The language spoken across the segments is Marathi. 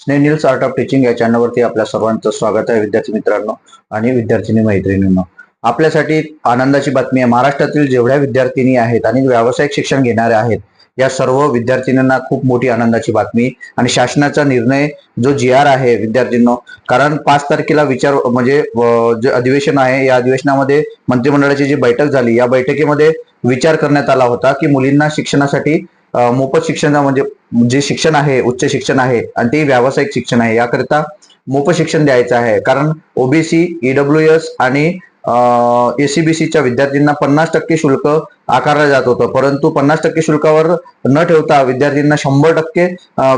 स्नेनिल्स आर्ट ऑफ टीचिंग या चॅनलवरती आपल्या सर्वांचं स्वागत आहे विद्यार्थी मित्रांनो आणि विद्यार्थिनी मैत्रिणींनो. आपल्यासाठी आनंदाची बातमी आहे. महाराष्ट्रातील जेवढ्या विद्यार्थिनी आहेत आणि व्यावसायिक शिक्षण घेणाऱ्या आहेत या सर्व विद्यार्थिनींना खूप मोठी आनंदाची बातमी आणि शासनाचा निर्णय जो जी आर आहे विद्यार्थ्यांनो कारण पाच तारखेला विचार म्हणजे जे अधिवेशन आहे या अधिवेशनामध्ये मंत्रिमंडळाची जी बैठक झाली या बैठकीमध्ये विचार करण्यात आला होता की मुलींना शिक्षणासाठी मोफत शिक्षण म्हणजे जे शिक्षण आहे उच्च शिक्षण आहे आणि ते व्यावसायिक शिक्षण आहे. याकरिता मोफत शिक्षण द्यायचं आहे. कारण ओबीसी ईडब्ल्यू एस आणि एसीबीसीच्या विद्यार्थ्यांना पन्नास टक्के शुल्क आकारलं जात होतं. परंतु पन्नास टक्के शुल्कावर न ठेवता विद्यार्थ्यांना शंभर टक्के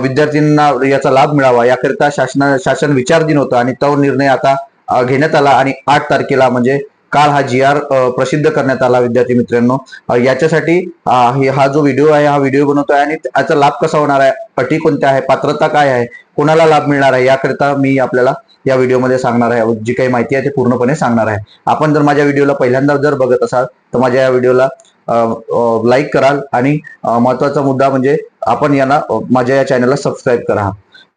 विद्यार्थ्यांना याचा लाभ मिळावा. याकरिता शासना शासन विचारधीन होतं आणि तो निर्णय आता घेण्यात आला आणि आठ तारखेला म्हणजे काल हा जी आर प्रसिद्ध करण्यात आला विद्यार्थी मित्रांनो. याच्यासाठी हा जो व्हिडिओ आहे हा व्हिडिओ बनवतोय आणि त्याचा लाभ कसा होणार आहे? अटी कोणत्या आहे? पात्रता काय आहे? कोणाला लाभ मिळणार आहे? याकरिता मी आपल्याला या व्हिडिओमध्ये सांगणार आहे. जी काही माहिती आहे ती पूर्णपणे सांगणार आहे. आपण जर माझ्या व्हिडिओला पहिल्यांदा जर बघत असाल तर माझ्या या व्हिडिओला लाईक कराल आणि महत्त्वाचा मुद्दा म्हणजे आपण यांना माझ्या या चॅनलला सबस्क्राईब करा.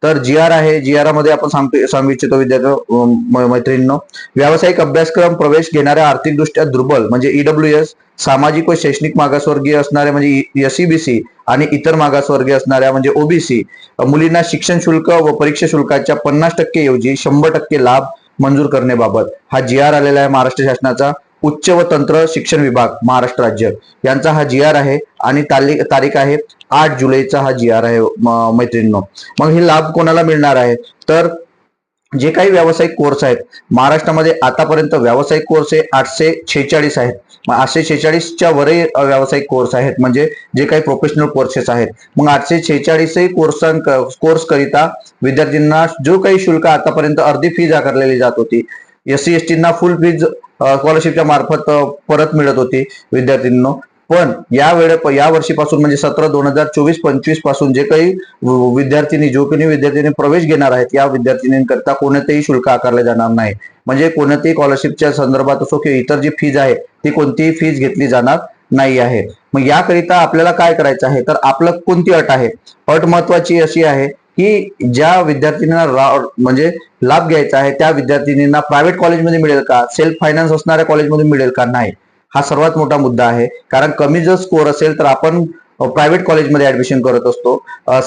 तर जी आर आहे. जी आरमध्ये आपण सांगतो सांगू इच्छितो विद्यार्थी मैत्रिणींनो. व्यावसायिक अभ्यासक्रम प्रवेश घेणाऱ्या आर्थिकदृष्ट्या दुर्बल म्हणजे ईडब्ल्यू एस सामाजिक व शैक्षणिक मागासवर्गीय असणाऱ्या म्हणजे एसईबीसी आणि इतर मागासवर्गीय असणाऱ्या म्हणजे ओबीसी मुलींना शिक्षण शुल्क व परीक्षा शुल्काच्या पन्नास टक्के ऐवजी शंभर टक्के लाभ मंजूर करण्याबाबत. हा जी आर आलेला आहे महाराष्ट्र शासनाचा. उच्च व तंत्र शिक्षण विभाग महाराष्ट्र राज्य. यांचा हा जी आर आहे आणि तारीख तारीख आहे आठ जुलैचा हा जी आर आहे मैत्रिणींनो. मग हे लाभ कोणाला मिळणार आहे? तर जे काही व्यावसायिक कोर्स आहेत महाराष्ट्रामध्ये आतापर्यंत व्यावसायिक कोर्स हे आठशे छेचाळीस आहेत. मग आठशे छेचाळीसच्या वरही व्यावसायिक कोर्स आहेत म्हणजे जे काही प्रोफेशनल कोर्सेस आहेत. मग आठशे छेचाळीसही कोर्स कोर्सकरिता विद्यार्थ्यांना जो काही शुल्क आतापर्यंत अर्धी फीज आकारलेली जात होती एस सी एस टीना फुल फीज स्कॉलरशिपच्या मार्फत परत मिळत होती विद्यार्थ्यांना पण या वेळे या वर्षीपासून म्हणजे सतरा दोन हजार चोवीस पंचवीसपासून जे काही व- विद्यार्थिनी जो कोणी विद्यार्थिनी प्रवेश घेणार आहेत या विद्यार्थिनींकरता कोणतेही शुल्क आकारले जाणार नाही. म्हणजे कोणत्याही स्कॉलरशिपच्या संदर्भात असो किंवा इतर जी फीज आहे ती कोणतीही फीज घेतली जाणार नाही आहे. मग याकरिता आपल्याला काय करायचं आहे? तर आपलं कोणती अट आहे? अट महत्वाची अशी आहे की ज्या विद्यार्थिनींना म्हणजे लाभ घ्यायचा आहे त्या विद्यार्थिनींना प्रायव्हेट कॉलेजमध्ये मिळेल का? सेल्फ फायनान्स असणाऱ्या कॉलेजमध्ये मिळेल का? नाही. हा सर्वात मोठा मुद्दा आहे. कारण कमी जर स्कोअर असेल तर आपण प्रायव्हेट कॉलेजमध्ये ऍडमिशन करत असतो.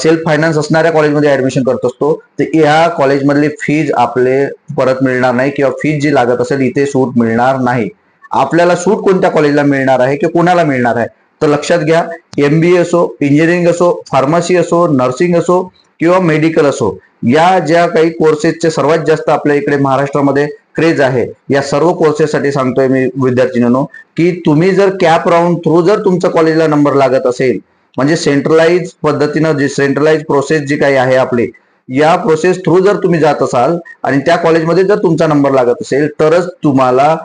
सेल्फ फायनान्स असणाऱ्या कॉलेजमध्ये ऍडमिशन करत असतो. तर या कॉलेजमधली फीज आपले परत मिळणार नाही किंवा फीज जी लागत असेल इथे सूट मिळणार नाही. आपल्याला सूट कोणत्या कॉलेजला मिळणार आहे किंवा कोणाला मिळणार आहे? तर लक्षात घ्या एमबीए असो इंजिनिअरिंग असो फार्मसी असो नर्सिंग असो किंवा मेडिकल असो या ज्या काही कोर्सेसचे सर्वात जास्त आपल्या इकडे महाराष्ट्रामध्ये क्रेज आहे या सर्व कोर्सेससाठी सांगतोय मी विद्यार्थिनींनो की तुम्ही जर कॅप राऊंड थ्रू जर तुमच्या कॉलेजला नंबर लागत असेल म्हणजे सेंट्रलाइज पद्धतीनं जे सेंट्रलाइज प्रोसेस जी काही आहे आपली या प्रोसेस थ्रू जर तुम्ही जात असाल आणि त्या कॉलेजमध्ये जर तुमचा नंबर लागत असेल तरच तुम्हाला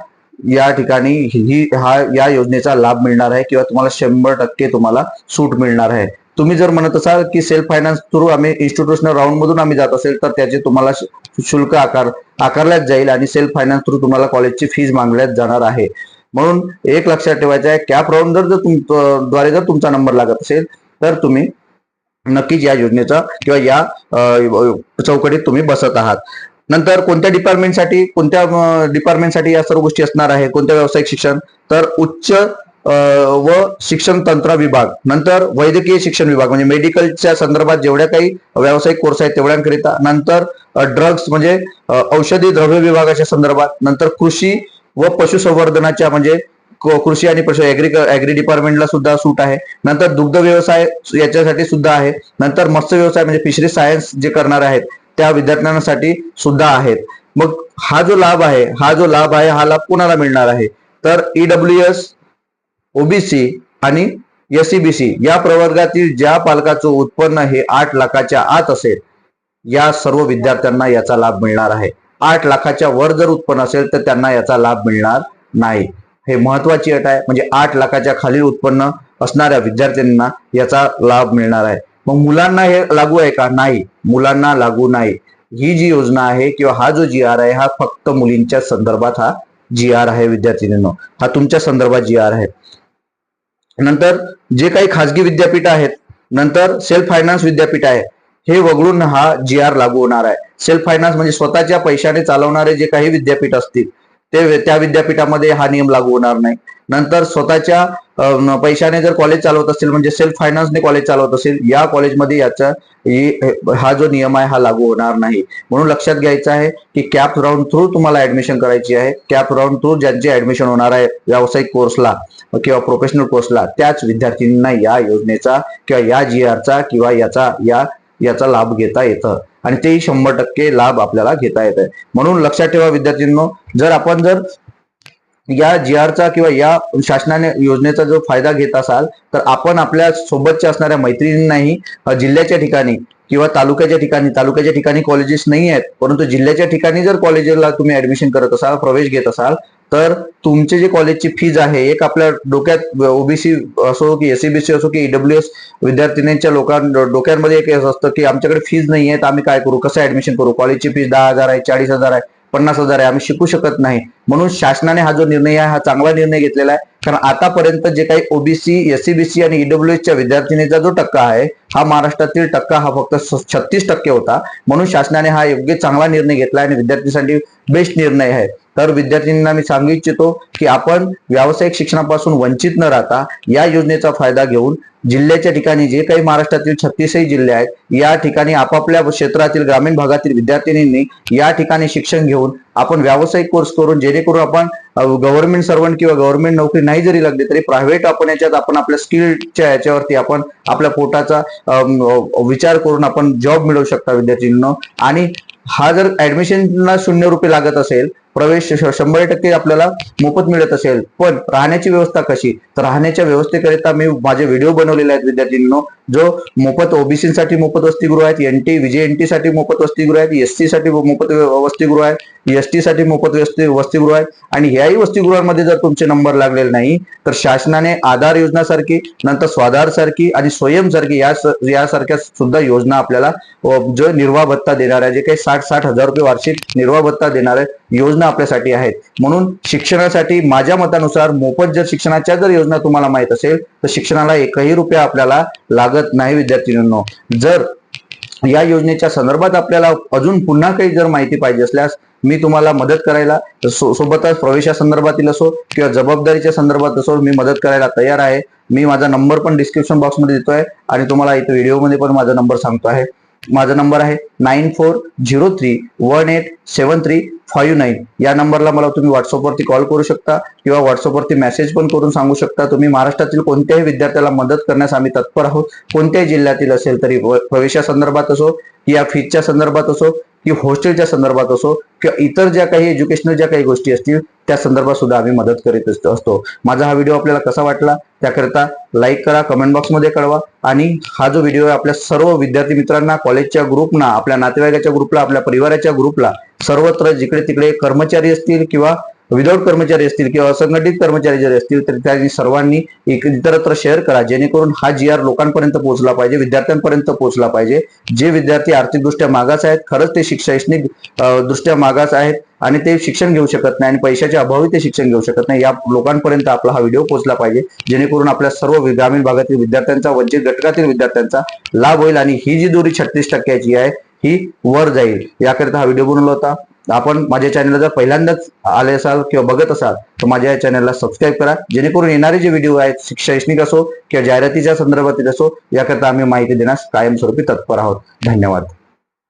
या ठिकाणी ही हा या योजनेचा लाभ मिळणार आहे किंवा तुम्हाला शंभर टक्के तुम्हाला सूट मिळणार आहे. तुम्ही जर म्हणत असाल की सेल्फ फायनान्स थ्रू आम्ही इन्स्टिट्यूशनल राऊंड मधून आम्ही जात असेल तर त्याचे तुम्हाला शुल्क आकार आकारल्याच जाईल आणि सेल्फ फायनान्स थ्रू तुम्हाला कॉलेजची फीज मागण्यात जाणार आहे. म्हणून एक लक्षात ठेवायचं आहे कॅप राऊंड जर जर तुमद्वारे जर तुमचा नंबर लागत असेल तर तुम्ही नक्कीच या योजनेचा किंवा या चौकटीत तुम्ही बसत आहात. नंतर कोणत्या डिपार्टमेंटसाठी कोणत्या डिपार्टमेंटसाठी या सर्व गोष्टी असणार आहे कोणत्या व्यावसायिक शिक्षण? तर उच्च व शिक्षण तंत्र विभाग. नंतर वैद्यकीय शिक्षण विभाग म्हणजे मेडिकलच्या संदर्भात जेवढ्या काही व्यावसायिक कोर्स आहेत तेवढ्यांकरिता. नंतर ड्रग्स म्हणजे औषधी द्रव्य विभागाच्या संदर्भात. नंतर कृषी व पशुसंवर्धनाच्या म्हणजे क- कृषी आणि पशु ऍग्री ऍग्री डिपार्टमेंटला सुद्धा सूट आहे. नंतर दुग्ध व्यवसाय याच्यासाठी सुद्धा आहे. नंतर मत्स्य व्यवसाय म्हणजे फिशरी सायन्स जे करणार आहेत त्या विद्यार्थ्यांसाठी सुद्धा आहेत. मग हा जो लाभ आहे हा जो लाभ आहे हा लाभ कोणाला मिळणार आहे? तर ईडब्ल्यू एस ओबीसी आणि एसईबीसी या प्रवर्गातील ज्या पालकाचं उत्पन्न हे आठ लाखाच्या आत असेल या सर्व विद्यार्थ्यांना याचा लाभ मिळणार आहे. आठ लाखाच्या वर जर उत्पन्न असेल तर त्यांना याचा लाभ मिळणार नाही. हे महत्वाची अट आहे. म्हणजे आठ लाखाच्या खालील उत्पन्न असणाऱ्या विद्यार्थ्यांना याचा लाभ मिळणार आहे. मग मुलांना हे लागू आहे का? नाही. मुलांना लागू नाही. ही जी योजना आहे किंवा हा जो जी आर आहे हा फक्त मुलींच्या संदर्भात हा जी आर आहे विद्यार्थिनींनो. हा तुमच्या संदर्भात जी आर आहे. नंतर जे काही खाजगी विद्यापीठ आहेत नंतर सेल्फ फायनान्स विद्यापीठ आहे हे वगळून हा जी आर लागू होणार आहे. सेल्फ फायनान्स म्हणजे स्वतःच्या पैशाने चालवणारे जे काही विद्यापीठ असतील ते त्या विद्यापीठामध्ये हा नियम लागू होणार नाही. नंतर स्वतःच्या पैशाने जर कॉलेज चालवत असतील म्हणजे सेल्फ फायनान्सने कॉलेज चालवत असेल या कॉलेजमध्ये याचा हा जो नियम आहे हा लागू होणार नाही. म्हणून लक्षात घ्यायचं आहे की कॅप राऊंड थ्रू तुम्हाला ऍडमिशन करायची आहे. कॅप राऊंड थ्रू ज्यांचे ऍडमिशन होणार आहे व्यावसायिक कोर्सला किंवा प्रोफेशनल कोर्सला त्याच विद्यार्थ्यांना या योजनेचा किंवा या जी आरचा किंवा याचा या याचा लाभ घेता येतं. आणि तेही शंभर टक्के लाभ आपल्याला घेता येत आहे म्हणून लक्षात ठेवा विद्यार्थ्यांनो जर आपण जर या जी आरचा किंवा या शासनाने योजनेचा जो फायदा घेत असाल तर आपण आपल्या सोबतच्या असणाऱ्या मैत्रिणींनाही जिल्ह्याच्या ठिकाणी किंवा तालुक्याच्या ठिकाणी तालुक्याच्या ठिकाणी कॉलेजेस नाही आहेत परंतु जिल्ह्याच्या ठिकाणी जर कॉलेजला तुम्ही ऍडमिशन करत असाल प्रवेश घेत असाल तर तुमचे जे कॉलेजची फीज आहे एक आपल्या डोक्यात ओबीसी असो की एससीबीसी असो की ईडब्ल्यू एस विद्यार्थिनींच्या लोकां डोक्यांमध्ये एक असं असतं की आमच्याकडे फीज नाही आहे तर आम्ही काय करू कसं ऍडमिशन करू? कॉलेजची फीज दहा हजार आहे चाळीस हजार आहे. पन्नास हजार आहे आम्ही शिकू शकत नाही. म्हणून शासनाने हा जो निर्णय आहे हा चांगला निर्णय घेतलेला आहे. कारण आतापर्यंत जे काही ओबीसी एससीबीसी आणि ईडब्ल्यूएसच्या विद्यार्थिनीचा जो टक्का आहे हा महाराष्ट्रातील टक्का हा फक्त छत्तीस टक्के होता. म्हणून शासनाने हा योग्य चांगला निर्णय घेतला आणि विद्यार्थ्यांसाठी बेस्ट निर्णय आहे. तर विद्यार्थ्यांना मी सांगू इच्छितो की आपण व्यावसायिक शिक्षणापासून वंचित न राहता या योजनेचा फायदा घेऊन जिल्ह्याच्या ठिकाणी जे काही महाराष्ट्रातील छत्तीसही जिल्हे आहेत या ठिकाणी आपापल्या क्षेत्रातील ग्रामीण भागातील विद्यार्थिनींनी या ठिकाणी शिक्षण घेऊन आपण व्यावसायिक कोर्स करून जेणेकरून आपण गव्हर्नमेंट सर्वंट किंवा गव्हर्नमेंट नोकरी नाही जरी लागली तरी प्रायव्हेट आपण याच्यात आपण आपल्या स्किलच्या याच्यावरती आपण आपल्या पोटाचा विचार करून आपण जॉब मिळवू शकता विद्यार्थ्यांना आणि हा जर ऍडमिशनला शून्य रुपये लागत असेल प्रवेश शंभर टक्के आपल्याला मोफत मिळत असेल. पण राहण्याची व्यवस्था कशी? तर राहण्याच्या व्यवस्थेकरिता मी माझे व्हिडिओ बनवलेले आहेत विद्यार्थ्यांनो जो मोफत ओबीसीसाठी मोफत वसतिगृह आहेत एनटी विजय एनटी साठी मोफत वसतिगृह आहेत एसटी साठी मोफत वसतिगृह एस एसटी साठी मोफत वसति वसतिगृह आहेत. आणि याही वसतिगृहांमध्ये जर तुमचे नंबर लागलेले नाही तर शासनाने आधार योजना सारखी नंतर स्वाधार सारखी आणि स्वयं सारखी या यासारख्या सुद्धा योजना आपल्याला जो निर्वाह भत्ता देणार आहे जे काही साठ साठ हजार रुपये वार्षिक निर्वाह भत्ता देणार आहे योजना आपल्यासाठी आहेत. म्हणून शिक्षणासाठी माझ्या मतानुसार मोफत जर शिक्षणाच्या जर योजना तुम्हाला माहीत असेल तर शिक्षणाला एकही रुपया आपल्याला लागत नाही विद्यार्थिनींनो. जर या योजनेच्या संदर्भात आपल्याला अजून पुन्हा काही जर माहिती पाहिजे असल्यास मी तुम्हाला मदत करायला सो- सोबतच प्रवेशासंदर्भातील असो किंवा जबाबदारीच्या संदर्भात असो मी मदत करायला तयार आहे. मी माझा नंबर पण डिस्क्रिप्शन बॉक्समध्ये देतोय आणि तुम्हाला इथे व्हिडिओमध्ये पण माझा नंबर सांगतो आहे. माझा नंबर आहे nine four zero three one eight seven three five nine या नंबरला मला तुम्ही व्हॉट्सअपवरती कॉल करू शकता किंवा व्हॉट्सअपवरती मेसेज पण करून सांगू शकता. तुम्ही महाराष्ट्रातील कोणत्याही विद्यार्थ्याला मदत करण्यास आम्ही तत्पर आहोत. कोणत्याही जिल्ह्यातील असेल तरी प्रवेशासंदर्भात असो या फीजच्या संदर्भात असो की हॉस्टेलच्या संदर्भात असो किंवा इतर ज्या काही एज्युकेशनल ज्या काही गोष्टी असतील त्या संदर्भात सुद्धा आम्ही मदत करीत असतो असतो. माझा हा व्हिडिओ आपल्याला कसा वाटला? त्याकरिता लाईक करा कमेंट बॉक्समध्ये कळवा आणि हा जो व्हिडिओ आहे आपल्या सर्व विद्यार्थी मित्रांना कॉलेजच्या ग्रुपना आपल्या नातेवाईकाच्या ग्रुपला आपल्या परिवाराच्या ग्रुपला सर्वत्र जिकडे तिकडे कर्मचारी असतील किंवा विदाऊट कर्मचारी असतील किंवा असंघटित कर्मचारी जरी असतील तर त्यांनी सर्वांनी एक इतरत्र शेअर करा जेणेकरून हा जी आर लोकांपर्यंत पोहोचला पाहिजे विद्यार्थ्यांपर्यंत पोहोचला पाहिजे. जे विद्यार्थी आर्थिकदृष्ट्या मागास आहेत खरंच ते शैक्षणिक दृष्ट्या मागास आहेत आणि ते शिक्षण घेऊ शकत नाही आणि पैशाच्या अभावी ते शिक्षण घेऊ शकत नाही या लोकांपर्यंत आपला हा व्हिडिओ पोहोचला पाहिजे. जेणेकरून आपल्या सर्व ग्रामीण भागातील विद्यार्थ्यांचा वंचित घटकातील विद्यार्थ्यांचा लाभ होईल आणि ही जी दोरी छत्तीस टक्क्याची आहे ही वर जाईल. याकरिता हा व्हिडिओ बनवला होता. आपण माझ्या चॅनलला जर पहिल्यांदाच आले असाल किंवा बघत असाल तर माझ्या या चॅनलला सबस्क्राईब करा. जेणेकरून येणारे जे व्हिडिओ आहेत शैक्षणिक असो किंवा जाहिरातीच्या संदर्भातील असो याकरिता आम्ही माहिती देण्यास कायमस्वरूपी तत्पर आहोत. धन्यवाद.